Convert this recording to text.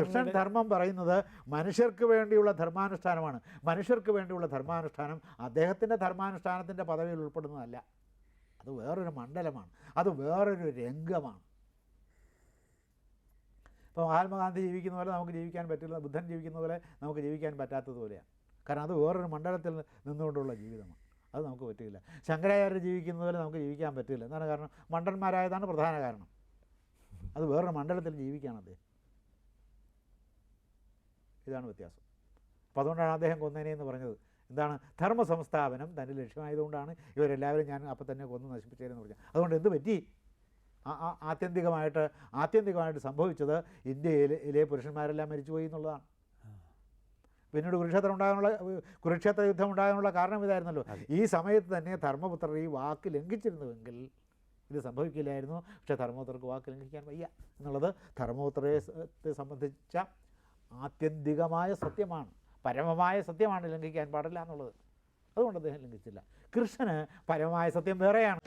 കൃഷ്ണൻ ധർമ്മം പറയുന്നത് മനുഷ്യർക്ക് വേണ്ടിയുള്ള ധർമാനുഷ്ഠാനമാണ്. മനുഷ്യർക്ക് വേണ്ടിയുള്ള ധർമാനുഷ്ഠാനം അദ്ദേഹത്തിന്റെ ധർമാനുഷ്ഠാനത്തിന്റെ പദവിയിൽ ഉൾപ്പെടുന്നതല്ല. അത് വേറൊരു മണ്ഡലമാണ്. അത് വേറൊരു രംഗമാണ്. ഇപ്പോൾ മഹാത്മാഗാന്ധി ജീവിക്കുന്ന പോലെ നമുക്ക് ജീവിക്കാൻ പറ്റില്ല ബുദ്ധൻ ജീവിക്കുന്ന പോലെ നമുക്ക് ജീവിക്കാൻ പറ്റാത്തതുപോലെയാണ് കാരണം അത് വേറൊരു മണ്ഡലത്തിൽ നിന്നുകൊണ്ടുള്ള ജീവിതമാണ്. അത് നമുക്ക് പറ്റില്ല. ശങ്കരാചാര്യ ജീവിക്കുന്ന പോലെ നമുക്ക് ജീവിക്കാൻ പറ്റില്ല. എന്താണ് കാരണം? മണ്ടന്മാരായതാണ് പ്രധാന കാരണം. അത് വേറൊരു മണ്ഡലത്തിൽ ജീവിക്കുകയാണ് അദ്ദേഹം. ഇതാണ് വ്യത്യാസം. അപ്പോൾ അതുകൊണ്ടാണ് അദ്ദേഹം കൊന്നേനെ എന്ന് പറഞ്ഞത്. എന്താണ്? ധർമ്മ സംസ്ഥാപനം തന്റെ ലക്ഷ്യമായതുകൊണ്ടാണ് ഇവരെല്ലാവരും ഞാൻ അപ്പം തന്നെ കൊന്ന് നശിപ്പിച്ചതെന്ന് പറഞ്ഞത്. അതുകൊണ്ട് എന്ത് പറ്റി? ആത്യന്തികമായിട്ട് ആത്യന്തികമായിട്ട് സംഭവിച്ചത് ഇന്ത്യയിലെ പുരുഷന്മാരെല്ലാം മരിച്ചുപോയി എന്നുള്ളതാണ്. പിന്നീട് കുരുക്ഷേത്രം ഉണ്ടാകാനുള്ള കുരുക്ഷേത്ര യുദ്ധം ഉണ്ടാകാനുള്ള കാരണം ഇതായിരുന്നല്ലോ. ഈ സമയത്ത് തന്നെ ധർമ്മപുത്രർ ഈ വാക്ക് ലംഘിച്ചിരുന്നുവെങ്കിൽ ഇത് സംഭവിക്കില്ലായിരുന്നു. പക്ഷേ ധർമ്മപുത്രർക്ക് വാക്ക് ലംഘിക്കാൻ വയ്യ. എന്നുള്ളത് ധർമ്മപുത്രയെ സംബന്ധിച്ച ആത്യന്തികമായ സത്യമാണ്. പരമമായ സത്യമാണ് ലംഘിക്കാൻ പാടില്ല എന്നുള്ളത്. അതുകൊണ്ട് അദ്ദേഹം ലംഘിച്ചില്ല. കൃഷ്ണന് പരമമായ സത്യം വേറെയാണ്.